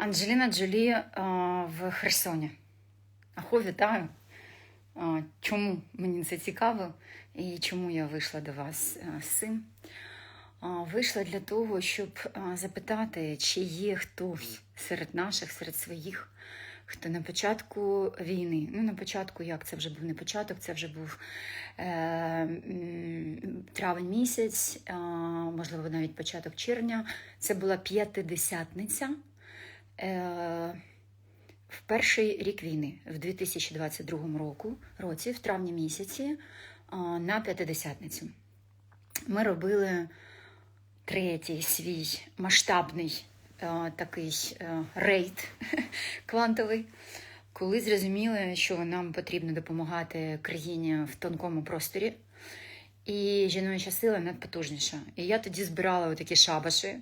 Анджеліна Джолі е, в Херсоні. Ахо, вітаю. Е, Чому мені це цікаво і чому я вийшла до вас е, з цим? Е, Вийшла для того, щоб е, запитати, чи є хтось серед наших, серед своїх, хто на початку війни, ну на початку, як це вже був не початок, це вже був е, травень місяць, е, можливо, навіть початок червня. Це була п'ятидесятниця. Е, в перший рік війни, в 2022 року, році, в травні місяці, на п'ятидесятницю. Ми робили третій свій масштабний е, такий е, рейд квантовий, коли зрозуміли, що нам потрібно допомагати країні в тонкому просторі. І жіноча сила надпотужніша. І я тоді збирала такі шабаші.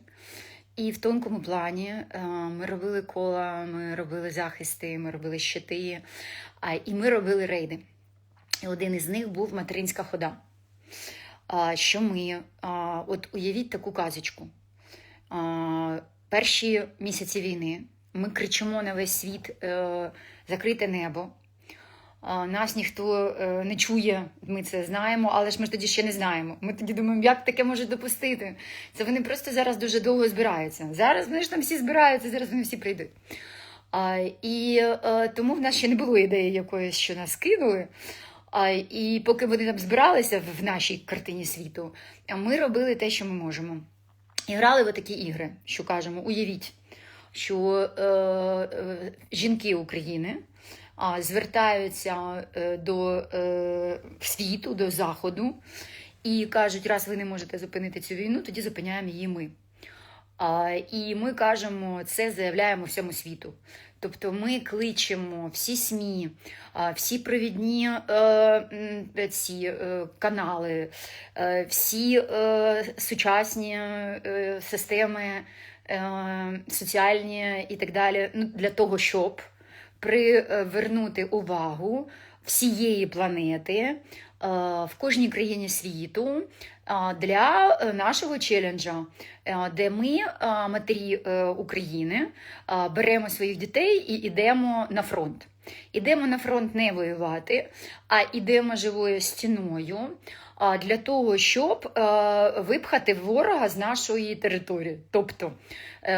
І в тонкому плані е, ми робили кола, ми робили захисти, ми робили щити, і ми робили рейди. І один із них був материнська хода. Що ми, от уявіть таку казочку. Перші місяці війни ми кричимо на весь світ е, закрите небо. Нас ніхто е, не чує, ми це знаємо, але ж ми ж тоді ще не знаємо. Ми тоді думаємо, як таке може допустити. Це вони просто зараз дуже довго збираються. Зараз вони ж там всі збираються, зараз вони всі прийдуть. А, і е, тому в нас ще не було ідеї якоїсь, що нас кинули. А, і поки вони там збиралися в, нашій картині світу, ми робили те, що ми можемо. І грали в такі ігри, що кажемо, уявіть, що е, е, жінки України звертаються е, до е, світу, до заходу, і кажуть, раз ви не можете зупинити цю війну, тоді зупиняємо її ми. І ми кажемо, це заявляємо всьому світу. Тобто ми кличемо всі СМІ, всі провідні е, ці е, канали, е, всі е, сучасні е, системи е, соціальні і так далі, ну, для того, щоб привернути увагу всієї планети е, в кожній країні світу е, для е, нашого челенджа, е, де ми, е, матері е, України, е, беремо своїх дітей і йдемо на фронт. Ідемо на фронт не воювати, а йдемо живою стіною для того, щоб е, випхати ворога з нашої території. Тобто е,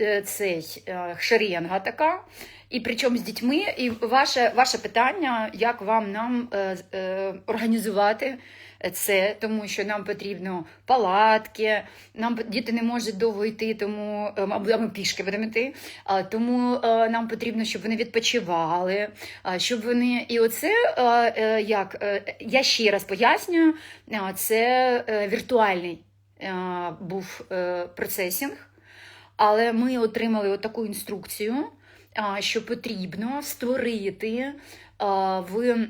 е, цей шеренга така, і причому з дітьми. І ваше, ваше питання, як вам нам організувати це, тому що нам потрібно палатки, нам діти не можуть довго йти, тому ми пішки будемо йти. Тому е, нам потрібно, щоб вони відпочивали, щоб вони. І оце е, е, як я ще раз пояснюю, це віртуальний був процесінг, але ми отримали таку інструкцію, що потрібно створити в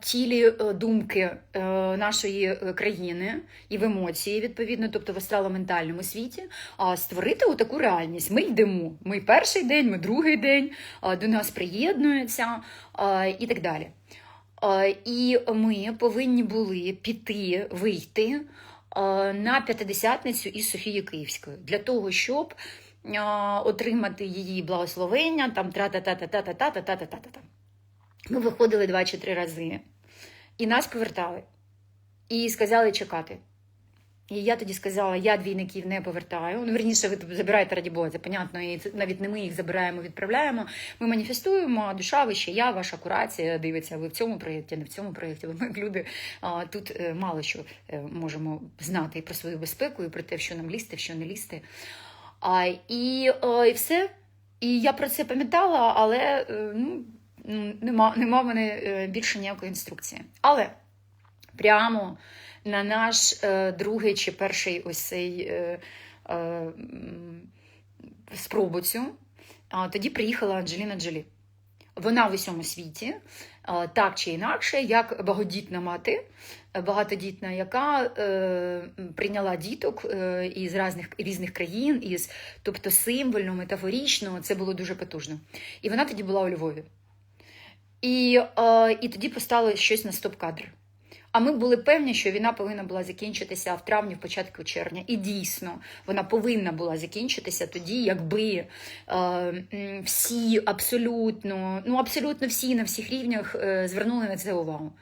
тілі е, думки е, нашої е, країни і в емоції, відповідно, тобто в астрало-ментальному світі, а створити таку реальність. Ми йдемо. Ми перший день, ми другий день, до нас приєднуються і так далі. І ми повинні були піти, вийти на п'ятидесятницю із Софією Київською для того, щоб отримати її благословення, там тра-та-та-та-та-та-та-та-та-та-та. Ми виходили два чи три рази, і нас повертали. І сказали чекати. І я тоді сказала, я двійників не повертаю. Ну, верніше, ви забираєте раді Бога, це понятно, і це навіть не ми їх забираємо, відправляємо. Ми маніфестуємо, а душа вище, я, ваша курація дивиться, ви в цьому проєкті, не в цьому проєкті. Бо ми, як люди, тут е, мало що е, можемо знати і про свою безпеку, і про те, що нам лізти, що не лізти. А, і, і все. І я про це пам'ятала, але е, ну, нема, нема в мене е, більше ніякої інструкції. Але прямо на наш е, другий чи перший ось цей е, е, спробу цю, а, тоді приїхала Анджеліна Джолі. Вона в усьому світі, так чи інакше, як багатодітна мати, багатодітна, яка е, прийняла діток е, із різних, різних країн, із, тобто символьно, метафорично, це було дуже потужно. І вона тоді була у Львові. І, е, і тоді поставили щось на стоп-кадр. А ми були певні, що війна повинна була закінчитися в травні, в початку червня. І дійсно вона повинна була закінчитися тоді, якби е, всі абсолютно, ну абсолютно всі на всіх рівнях е, звернули на це увагу.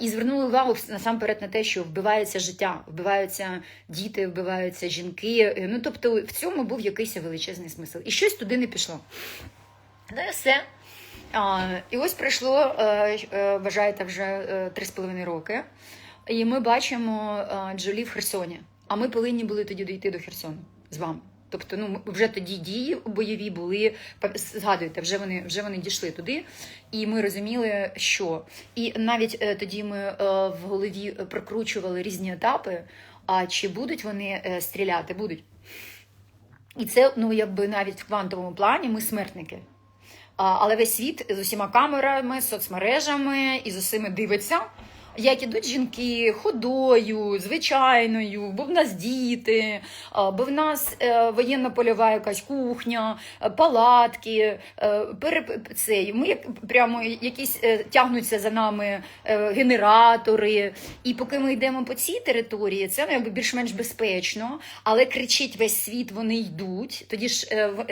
І звернули увагу насамперед на те, що вбивається життя, вбиваються діти, вбиваються жінки. Е, Ну тобто в цьому був якийсь величезний смисл. І щось туди не пішло. Ну і все. І ось пройшло, е, е, вважаєте, вже е, три з половиною роки. І ми бачимо е, Джолі в Херсоні. А ми повинні були тоді дійти до Херсону з вами. Тобто, ну вже тоді дії бойові були. Згадуєте, вже вони вже вони дійшли туди, і ми розуміли, що і навіть е, тоді ми е, в голові прокручували різні етапи. А чи будуть вони е, стріляти? Будуть. І це, ну якби навіть в квантовому плані ми смертники. Але весь світ з усіма камерами, соцмережами і з усіми дивиться, як ідуть жінки ходою, звичайною, бо в нас діти, бо в нас е, воєнно-польова якась кухня, е, палатки, е, пере, це, ми прямо якісь тягнуться за нами генератори. І поки ми йдемо по цій території, це ну, якби більш-менш безпечно, але кричить весь світ, вони йдуть. Тоді ж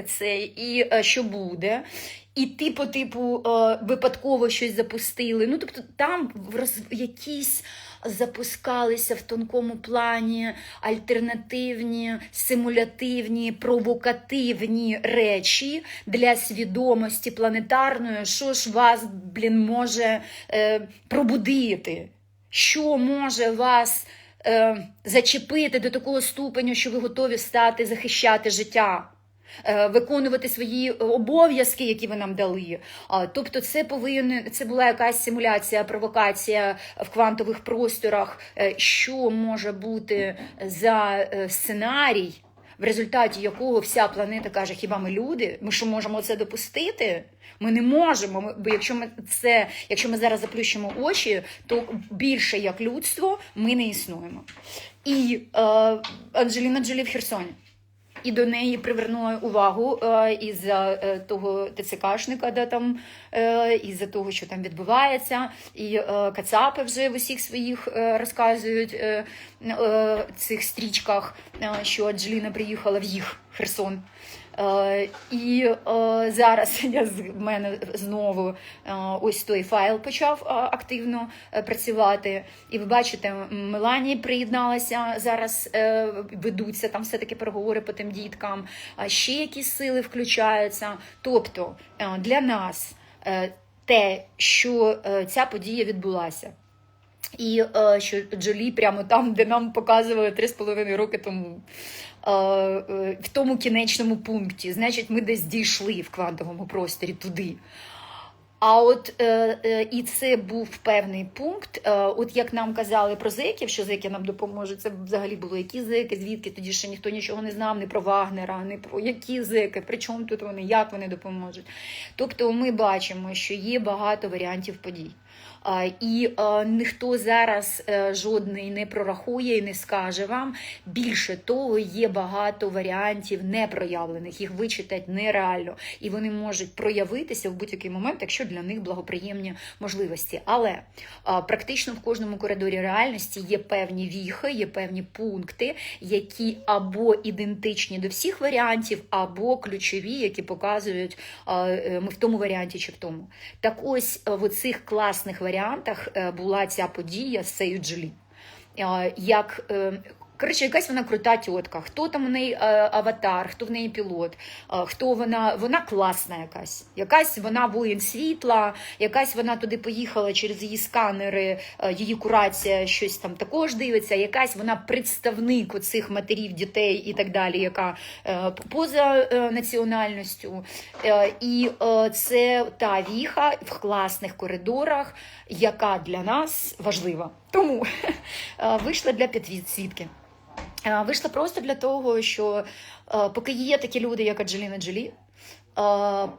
це і що буде. І ти по типу е, випадково щось запустили. Ну тобто там роз... якісь запускалися в тонкому плані альтернативні, симулятивні, провокативні речі для свідомості планетарної, що ж вас, блін, може е, пробудити, що може вас е, зачепити до такого ступеню, що ви готові стати захищати життя виконувати свої обов'язки, які ви нам дали. Тобто, це повинен це була якась симуляція, провокація в квантових просторах. Е, Що може бути за е, сценарій, в результаті якого вся планета каже: хіба ми люди? Ми що можемо це допустити? Ми не можемо. Ми, бо якщо ми це, якщо ми зараз заплющимо очі, то більше як людство ми не існуємо. І е, Анджеліна Джолі в Херсоні і до неї привернула увагу е, із-за е, того ТЦКшника, де там е, із-за того, що там відбувається, і е, Кацапи вже в усіх своїх е, розказують цих стрічках, що Аджеліна приїхала в їх Херсон. Е, і е, зараз я з мене знову е, ось той файл почав е, активно е, працювати. І ви бачите, М- Меланія приєдналася зараз. е, Ведуться там все таки переговори по тим діткам. А ще якісь сили включаються. Тобто е, для нас те, що е, ця подія відбулася. І е, що Джолі прямо там, де нам показували три з половиною роки тому, е, е, в тому кінечному пункті, значить, ми десь дійшли в квантовому просторі туди. А от е, е, і це був певний пункт. Е, от як нам казали про зеків, що зеки нам допоможуть, це взагалі було які зеки, звідки тоді ще ніхто нічого не знав, не про Вагнера, не про які зеки, при чому тут вони, як вони допоможуть. Тобто ми бачимо, що є багато варіантів подій. І ніхто зараз е, жодний не прорахує і не скаже вам. Більше того, є багато варіантів непроявлених, їх вичитати нереально, і вони можуть проявитися в будь-який момент, якщо для них благоприємні можливості. Але практично в кожному коридорі реальності є певні віхи, є певні пункти, які або ідентичні до всіх варіантів, або ключові, які показують е, ми в тому варіанті чи в тому. Так ось е, в цих класних варіантах е, була ця подія з Сейджлі. Е, Як е, Коротше, якась вона крута тітка. Хто там у неї е, аватар, хто в неї пілот, е, хто вона, вона класна якась. Якась вона воїн світла, якась вона туди поїхала через її сканери, е, її курація щось там також дивиться, якась вона представник оцих матерів, дітей і так далі, яка поза національністю. І це та віха в класних коридорах, яка для нас важлива. Тому е, вийшла для підсвітки. Е, Вийшла просто для того, що е, поки є такі люди, як Аджеліна Джолі,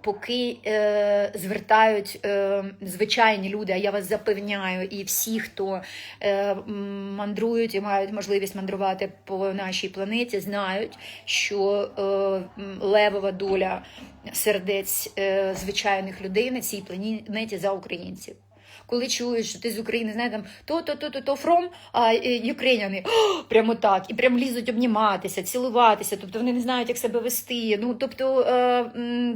поки звертають звичайні люди, а я вас запевняю, і всі, хто мандрують і мають можливість мандрувати по нашій планеті, знають, що левова доля сердець звичайних людей на цій планеті за українців. Коли чують, що ти з України, знаєш, там то, то, то, то, то from а, е, Ukrainian. Прямо так, і прям лізуть обніматися, цілуватися. Тобто вони не знають, як себе вести. Ну тобто е,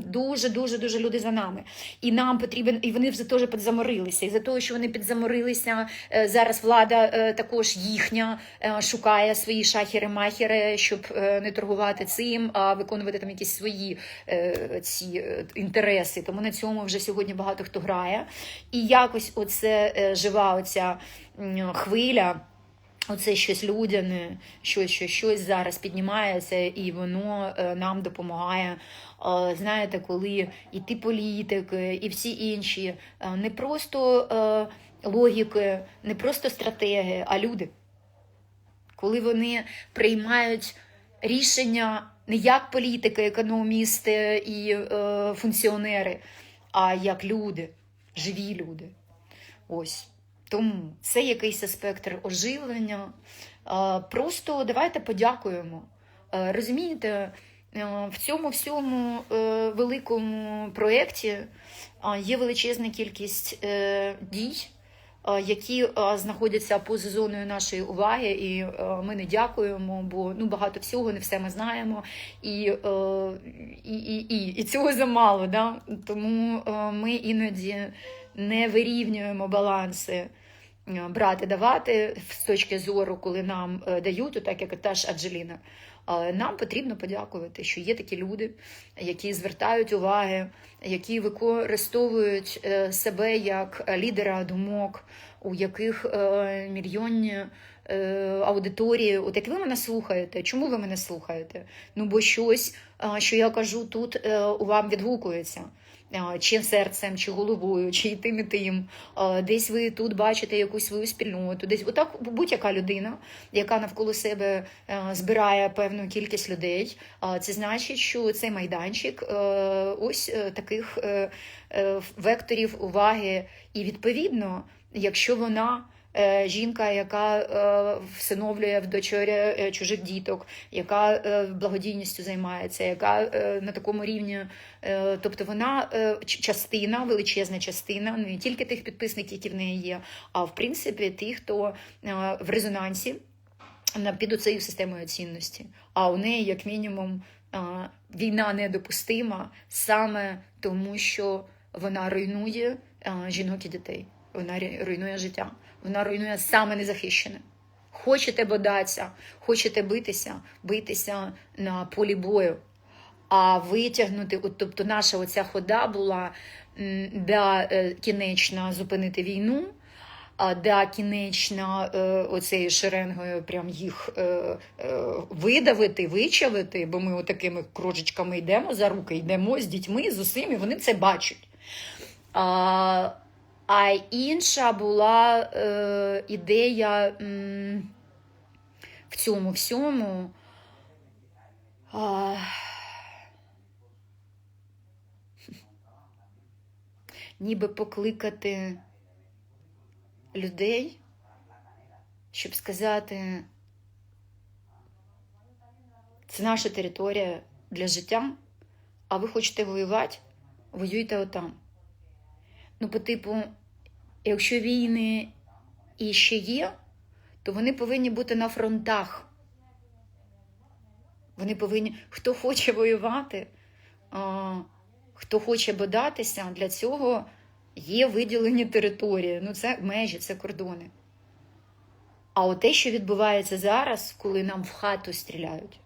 дуже, люди за нами. І нам потрібен, і вони вже теж підзаморилися. І за того, що вони підзаморилися, е, зараз влада е, також їхня шукає свої шахери-махери, щоб не торгувати цим, а виконувати там якісь свої ці інтереси. Тому на цьому вже сьогодні багато хто грає. І якось оце е, жива оця хвиля. Оце щось людяне, щось, щось, щось зараз піднімається, і воно е, нам допомагає. Е, Знаєте, коли і ти політик, е, і всі інші не просто логіки, не просто стратеги, а люди. Коли вони приймають рішення не як політики, економісти і функціонери, а як люди, живі люди. Ось. Тому це якийсь спектр оживлення. Е, Просто давайте подякуємо. Е, Розумієте, е, в цьому всьому великому проєкті є величезна кількість дій, які знаходяться поза зоною нашої уваги, і ми не дякуємо, бо ну багато всього, не все ми знаємо, і, і, і, і, і цього замало. Да? Тому ми іноді не вирівнюємо баланси е, брати, давати з точки зору, коли нам е, дають, отак як та ж Аджеліна. Але нам потрібно подякувати, що є такі люди, які звертають уваги, які використовують е, себе як лідера думок, у яких мільйонні аудиторії. От як ви мене слухаєте, чому ви мене слухаєте? Ну бо щось, що я кажу тут, у вам відгукується. Е, Чи серцем, чи головою, чи й тим і тим. Е, Десь ви тут бачите якусь свою спільноту, десь отак будь-яка людина, яка навколо себе е, збирає певну кількість людей. Це значить, що цей майданчик ось таких векторів уваги. І відповідно, якщо вона. Е, Жінка, яка е, всиновлює в дочорі е, чужих діток, яка благодійністю займається, яка на такому рівні, тобто вона частина, величезна частина, не тільки тих підписників, які в неї є, а в принципі тих, хто в резонансі на- під оцею системою цінності. А у неї, як мінімум, війна недопустима саме тому, що вона руйнує жінок і дітей. Вона руйнує життя. Вона руйнує саме незахищене. Хочете бодатися, хочете битися, битися на полі бою. А витягнути, от, тобто наша оця хода була да, е, кінечна зупинити війну, а да, кінечна е, оцею шеренгою прям їх е, видавити, вичавити, бо ми отакими кружечками йдемо за руки, йдемо з дітьми, з усіми, вони це бачать. А інша була е, ідея м, в цьому всьому. А, ніби покликати людей, щоб сказати, це наша територія для життя, а ви хочете воювати, воюйте отам. Ну, по типу, якщо війни і ще є, то вони повинні бути на фронтах. Вони повинні, хто хоче воювати, а, хто хоче бодатися, для цього є виділені території. Ну, це межі, це кордони. А от те, що відбувається зараз, коли нам в хату стріляють,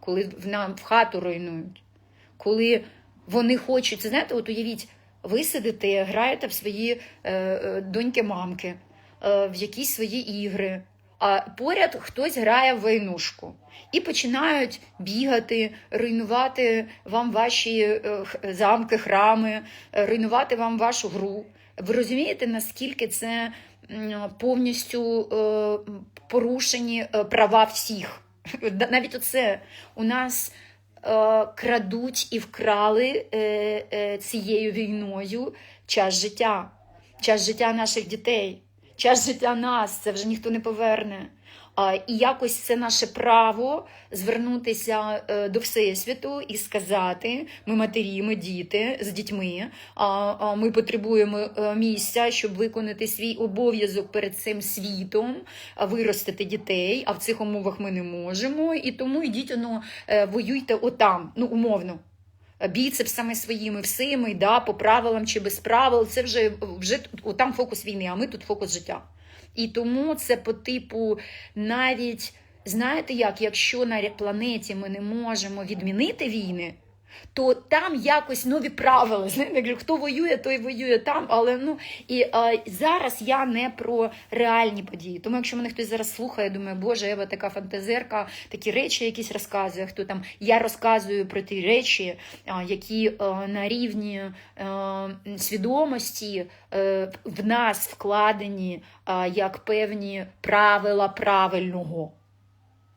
коли нам в хату руйнують, коли вони хочуть, знаєте, от уявіть, ви сидите, граєте в свої е, е, доньки-мамки, е, в якісь свої ігри, а поряд хтось грає в войнушку. І починають бігати, руйнувати вам ваші замки, храми, руйнувати вам вашу гру. Ви розумієте, наскільки це повністю порушені права всіх? Навіть оце у нас крадуть і вкрали е, е, цією війною час життя, час життя наших дітей, час життя нас. Це вже ніхто не поверне. І якось це наше право звернутися е, до Всесвіту і сказати: ми матері, ми діти з дітьми. Ми потребуємо е, місця, щоб виконати свій обов'язок перед цим світом, виростити дітей. А в цих умовах ми не можемо. І тому йдіть, ну, воюйте отам, ну умовно. Біцепсами своїми, всіми, да, по правилам чи без правил. Це вже вже там фокус війни, а ми тут фокус життя. І тому це по типу навіть, знаєте як, якщо на планеті ми не можемо відмінити війни, то там якось нові правила. Знаєте, хто воює, той воює там. Але ну і а, зараз я не про реальні події. Тому якщо мене хтось зараз слухає, думає, боже, Ева така фантазерка, такі речі якісь розказує. Хто там я розказую про ті речі, а, які а, на рівні а, свідомості а, в нас вкладені а, як певні правила правильного.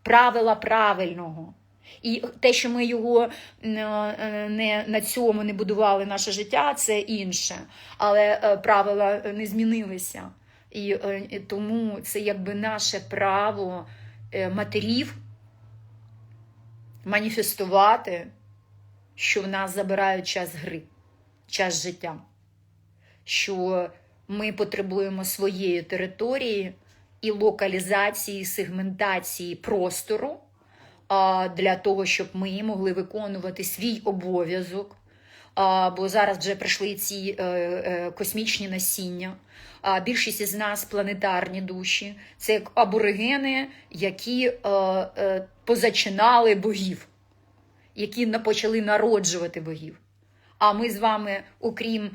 Правила правильного. І те, що ми його не на цьому не будували наше життя, це інше. Але правила не змінилися. І, і тому це якби наше право матерів маніфестувати, що в нас забирають час гри, час життя, що ми потребуємо своєї території і локалізації, сегментації простору для того, щоб ми могли виконувати свій обов'язок. Бо зараз вже прийшли ці е, е, космічні насіння. А Більшість із нас планетарні душі, це як аборигени, які е, позачинали богів, які почали народжувати богів. А ми з вами, окрім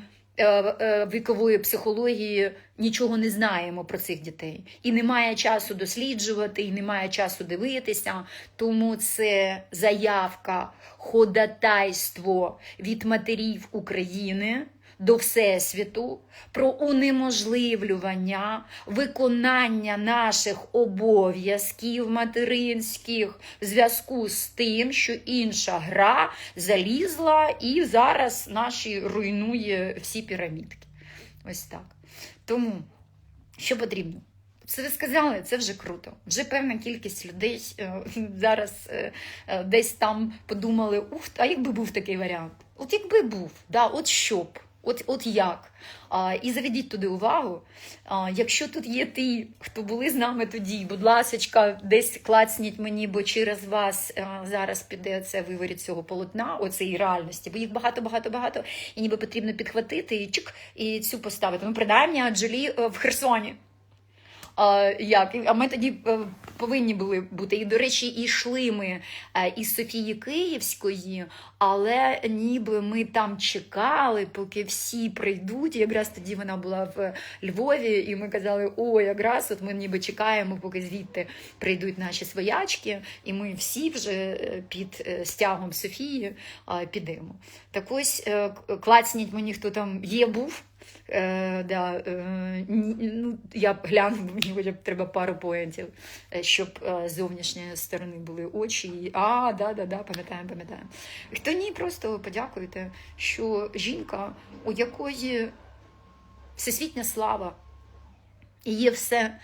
вікової психології, нічого не знаємо про цих дітей. І немає часу досліджувати, і немає часу дивитися. Тому це заявка, ходатайство від матерів України. До Всесвіту про унеможливлювання виконання наших обов'язків материнських в зв'язку з тим, що інша гра залізла і зараз наші руйнує всі пірамідки. Ось так. Тому, що потрібно? Це ви сказали, це вже круто. Вже певна кількість людей е, зараз е, е, десь там подумали: ух, а якби був такий варіант? От якби був, да, от що б. От от як? А, І заведіть туди увагу. А, Якщо тут є ті, хто були з нами тоді, будь ласка, десь клацніть мені, бо через вас а, зараз піде це виворіт цього полотна, оцеї реальності, бо їх багато-багато-багато, і ніби потрібно підхватити і чик, і цю поставити. Ну, принаймні, Джолі в Херсоні. А, як? а ми тоді е, повинні були бути. І, до речі, і йшли ми е, із Софії Київської, але ніби ми там чекали, поки всі прийдуть. І якраз тоді вона була в Львові, і ми казали, о, якраз от ми ніби чекаємо, поки звідти прийдуть наші своячки, і ми всі вже е, під стягом Софії підемо. Так ось клацніть мені, хто там є, був. Е, да, е, ну, Я б гляну, мені хоча б треба пару поєнтів, е, щоб е, з зовнішньої сторони були очі. А, да, да, да, пам'ятаємо, пам'ятаємо. Хто ні, просто подякуйте, що жінка, у якої всесвітня слава, і є все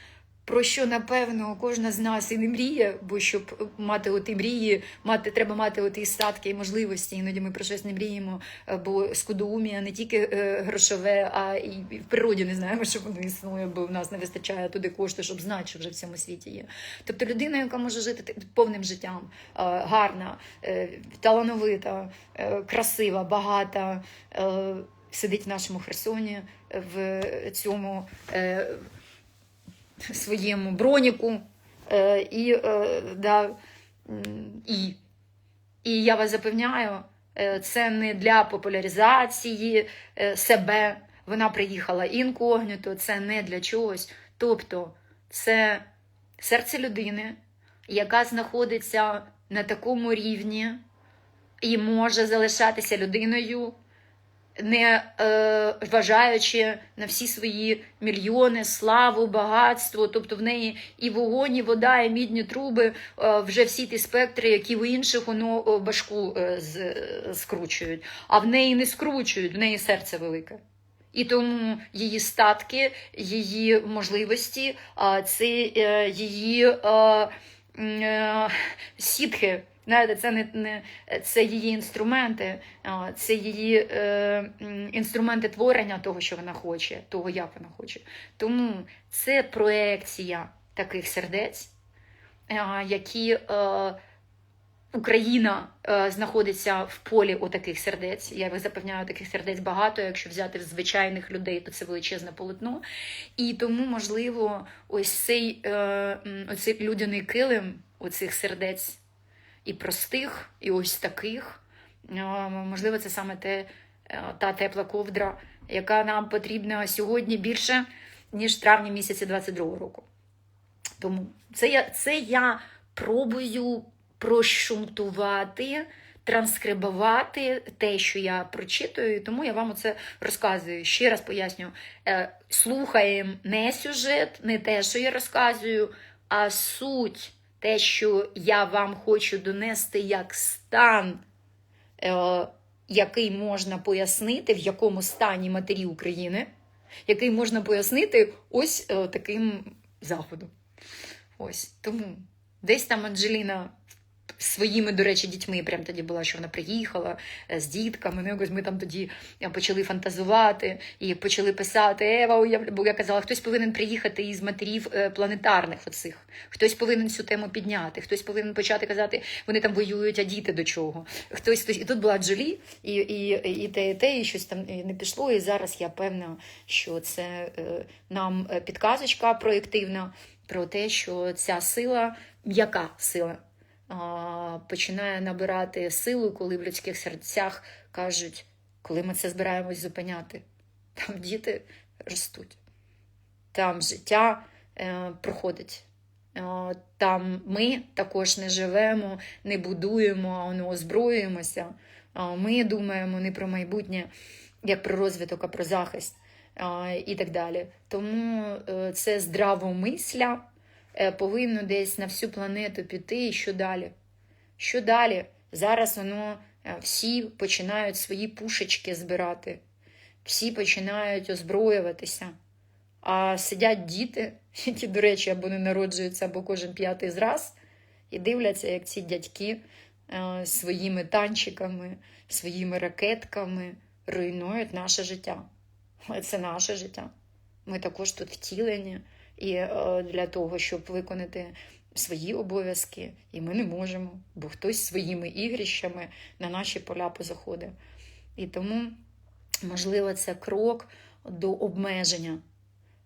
про що, напевно, кожна з нас і не мріє, бо щоб мати оті мрії, мати, треба мати оті статки і можливості. Іноді ми про щось не мріємо, е, бо скудоумія не тільки е, грошове, а і в природі не знаємо, що воно існує, бо в нас не вистачає туди кошти, щоб знати, що вже в цьому світі є. Тобто людина, яка може жити повним життям, е, гарна, талановита, красива, багата, сидить в нашому Херсоні в цьому своєму броніку. Е, і, е, да, і, і я вас запевняю, е, це не для популяризації себе. Вона приїхала інкогніто, це не для чогось. Тобто це серце людини, яка знаходиться на такому рівні і може залишатися людиною не е, вважаючи на всі свої мільйони, славу, багатство, тобто в неї і вогонь, і вода, і мідні труби, е, вже всі ті спектри, які в інших воно башку е, з, скручують, а в неї не скручують, в неї серце велике. І тому її статки, її можливості, а, це е, її е, е, сітки. Знаєте, це не, не це її інструменти, це її е, інструменти творення того, що вона хоче, того, як вона хоче. Тому це проекція таких сердець, а, які е, Україна е, знаходиться в полі отаких сердець. Я вас запевняю, таких сердець багато. Якщо взяти звичайних людей, то це величезне полотно. І тому, можливо, ось цей е, оцей людяний килим оцих сердець і простих, і ось таких. Е, Можливо, це саме те, е, та тепла ковдра, яка нам потрібна сьогодні більше, ніж в травні місяці 22-го року. Тому це я, це я пробую прощунтувати, транскрибувати те, що я прочитую, тому я вам оце розказую. Ще раз поясню: Е, слухаємо не сюжет, не те, що я розказую, а суть, те, що я вам хочу донести як стан. Е, який можна пояснити, в якому стані матері України, який можна пояснити ось е, таким заходом. Ось тому десь там Анджеліна своїми, до речі, дітьми прям тоді була, що вона приїхала е, з дітками. Ну, якось ми там тоді е, почали фантазувати і почали писати. Ева, бо я казала, хтось повинен приїхати із матерів е, планетарних оцих, хтось повинен цю тему підняти, хтось повинен почати казати, вони там воюють, а діти до чого. Хтось, хтось. І тут була Джолі, і, і, і те, і те, і щось там не пішло. І зараз я певна, що це нам підказочка проєктивна про те, що ця сила, м'яка сила, починає набирати силу, коли в людських серцях кажуть, коли ми це збираємось зупиняти. Там діти ростуть, там життя е, проходить. Е, Там ми також не живемо, не будуємо, а не озброюємося. Ми думаємо не про майбутнє, як про розвиток, а про захист і так далі. Тому е, це здравомисля повинно десь на всю планету піти. І що далі? Що далі? Зараз воно е, всі починають свої пушечки збирати, всі починають озброюватися. А сидять діти, які, до речі, або не народжуються, або кожен п'ятий раз, і дивляться, як ці дядьки е, своїми танчиками, своїми ракетками руйнують наше життя. Але Це наше життя. Ми також тут втілені і е, для того, щоб виконати свої обов'язки, і ми не можемо, бо хтось своїми ігрищами на наші поля позаходить. І тому, можливо, це крок до обмеження.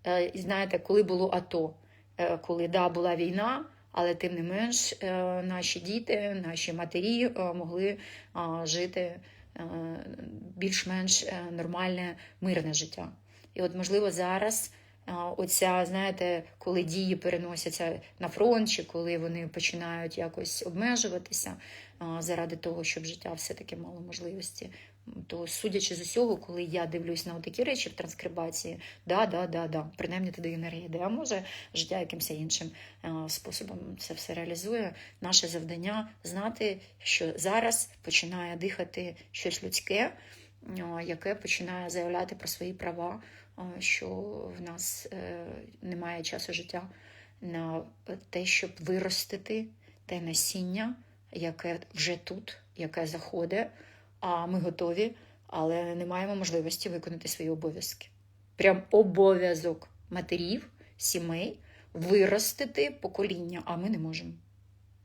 Е, знаєте, коли було АТО, е, коли да, була війна, але тим не менш наші діти, наші матері могли жити більш-менш нормальне, мирне життя. І от, можливо, зараз оця, знаєте, коли дії переносяться на фронт, чи коли вони починають якось обмежуватися заради того, щоб життя все-таки мало можливості. То, судячи з усього, коли я дивлюсь на такі речі в транскрибації, да, да, да, да, принаймні туди енергія йде, а може життя якимось іншим способом це все реалізує. Наше завдання знати, що зараз починає дихати щось людське, яке починає заявляти про свої права, що в нас е, немає часу життя на те, щоб виростити те насіння, яке вже тут, яке заходить а ми готові, але не маємо можливості виконати свої обов'язки. Прям обов'язок матерів, сімей виростити покоління, а ми не можемо.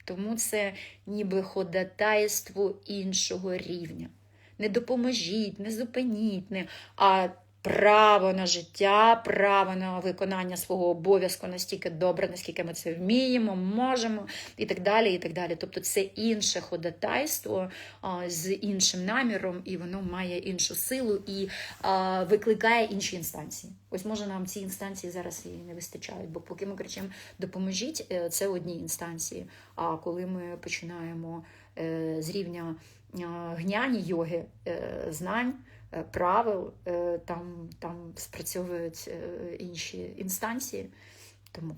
Тому це ніби ходатайство іншого рівня. Не допоможіть, не зупиніть, не, а право на життя, право на виконання свого обов'язку настільки добре, наскільки ми це вміємо, можемо, і так далі. і так далі. Тобто це інше ходатайство а, з іншим наміром, і воно має іншу силу і а, викликає інші інстанції. Ось може нам ці інстанції зараз і не вистачають, бо поки ми кричимо допоможіть, е, це одні інстанції. А коли ми починаємо е, з рівня гняні йоги, е, знань. е, Правил е, там, там спрацьовують е, інші інстанції. Тому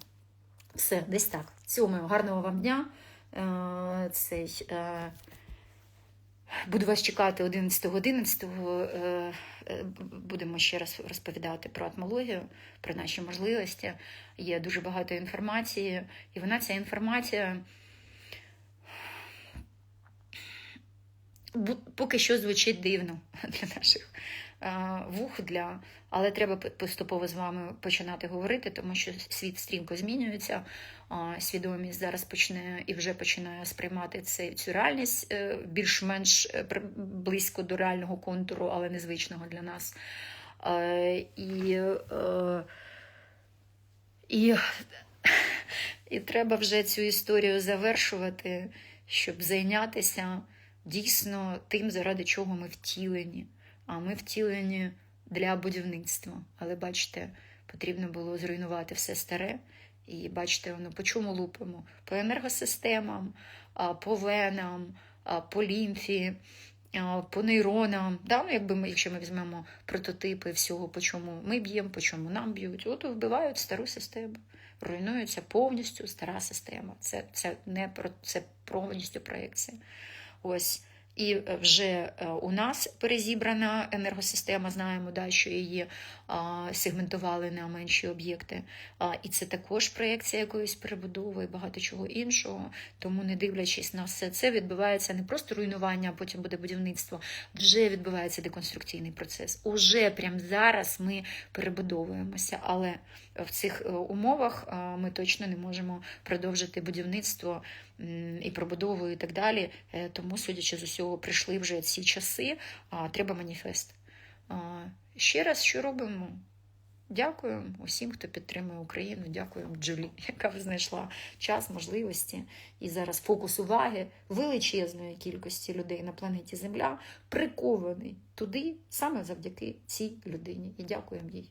все, десь так. Цьому гарного вам дня. Е, Цей, е, Буду вас чекати 11.11. Е, е, Будемо ще раз розповідати про атмологію, про наші можливості. Є дуже багато інформації, і вона ця інформація поки що звучить дивно для наших е, вух, для... але треба поступово з вами починати говорити, тому що світ стрімко змінюється. Свідомість зараз почне і вже починає сприймати цю реальність е, більш-менш е, близько до реального контуру, але незвичного для нас. І, і, і треба вже цю історію завершувати, щоб зайнятися дійсно тим, заради чого ми втілені. А ми втілені для будівництва. Але бачите, потрібно було зруйнувати все старе. І бачите, воно по чому лупимо? По енергосистемам, по венам, по лімфі, по нейронам. Да? Ну, якби ми, якщо ми візьмемо прототипи всього, по чому ми б'ємо, по чому нам б'ють, от вбивають стару систему. Руйнується повністю стара система. Це, це не про це повністю проекція. Ось. І е, вже е, у нас перезібрана енергосистема, знаємо, да, що її а, сегментували на менші об'єкти. А, і це також проєкція якоїсь перебудови і багато чого іншого. Тому, не дивлячись на все це, відбувається не просто руйнування, а потім буде будівництво. Вже відбувається деконструкційний процес. Уже прямо зараз ми перебудовуємося, але в цих е, умовах ми точно не можемо продовжити будівництво і пробудову, і так далі. Е, Тому, судячи з усього, прийшли вже ці часи, а треба маніфест. Ще раз, що робимо? Дякую усім, хто підтримує Україну. Дякую Джулі, яка знайшла час, можливості. І зараз фокус уваги величезної кількості людей на планеті Земля прикований туди саме завдяки цій людині. І дякуємо їй.